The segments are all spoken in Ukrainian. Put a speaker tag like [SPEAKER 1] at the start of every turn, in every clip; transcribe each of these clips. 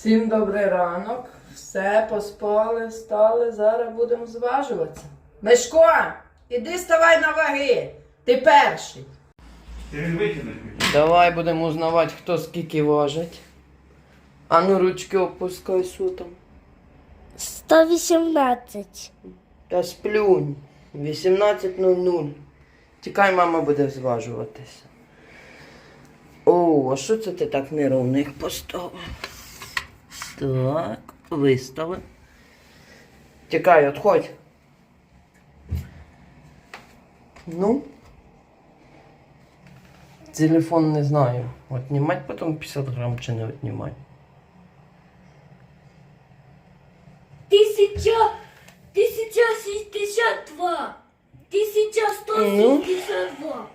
[SPEAKER 1] Всім добрий ранок. Все, поспали, встали, зараз будемо зважуватися. Мишко, іди ставай на ваги. Ти перший. Давай будемо узнавати, хто скільки важить. А ну ручки опускай сутом.
[SPEAKER 2] 118.
[SPEAKER 1] Та сплюнь. 18.00. Тікай, мама буде зважуватися. О, а що це ти так неровно їх поставив? Так, виставив. Тікай, отходь. Ну. Телефон не знаю. Отнімать потім 50 грам чи не отнімать.
[SPEAKER 2] Тисяча, тисяча шістдесят два. Тисяча сто
[SPEAKER 1] Ну?
[SPEAKER 2] шістдесят два.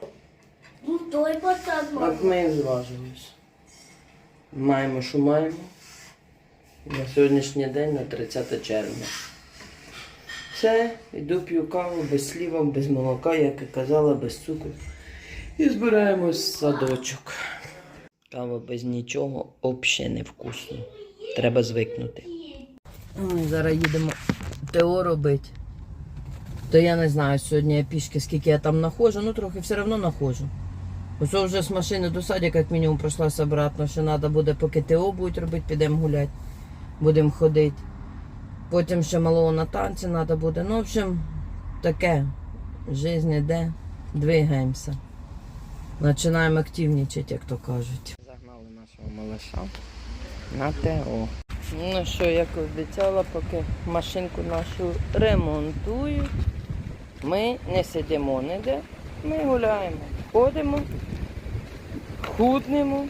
[SPEAKER 2] Ну, той пацан
[SPEAKER 1] От ми і зважились. Маємо, що маємо. На сьогоднішній день, на 30 червня. Все, йду п'ю каву без сліва, без молока, як і казала, без цукру. І збираємось в садочок. Кава без нічого взагалі не вкусно. Треба звикнути. Ой, зараз їдемо ТО робити. То я не знаю сьогодні я пішки, скільки я там находжу, ну трохи все одно находжу. Ось вже з машини до садика, як мінімум, пройшлася обратно, що треба буде, поки ТО будуть робити, підемо гуляти, будемо ходити. Потім ще малого на танці треба буде. Ну, в общем, таке. Жизнь іде, двигаємося. Починаємо активничати, як то кажуть. Загнали нашого малыша на ТО. Ну що, як обіцяла, поки машинку нашу ремонтують, ми не сидимо ніде, ми гуляємо, ходимо, худнемо.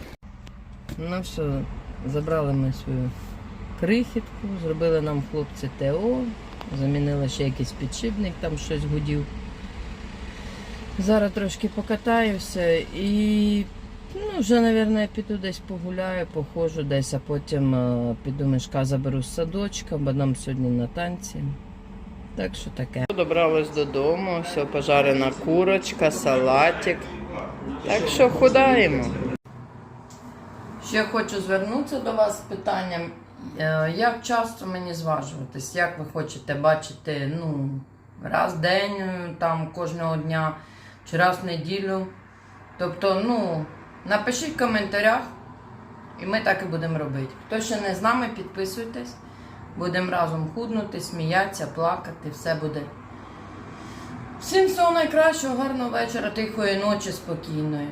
[SPEAKER 1] Ну все, забрали ми свою крихітку, зробили нам хлопці ТО, замінили ще якийсь підшипник, там щось гудів. Зараз трошки покатаюся і ну, вже, мабуть, піду десь погуляю, походжу десь, а потім е, піду мішка заберу з садочка, бо нам сьогодні на танці. Так що таке. Добралась додому, все пожарена курочка, салатик. Так що худаємо. Ще хочу звернутися до вас з питанням, як часто мені зважуватись, як ви хочете бачити, ну, раз в день, е, там кожного дня чи раз в неділю. Тобто, ну, напишіть в коментарях, і ми так і будемо робити. Хто ще не з нами, підписуйтесь. Будемо разом худнути, сміятися, плакати, все буде. Всім всього найкращого, гарного вечора, тихої ночі, спокійної.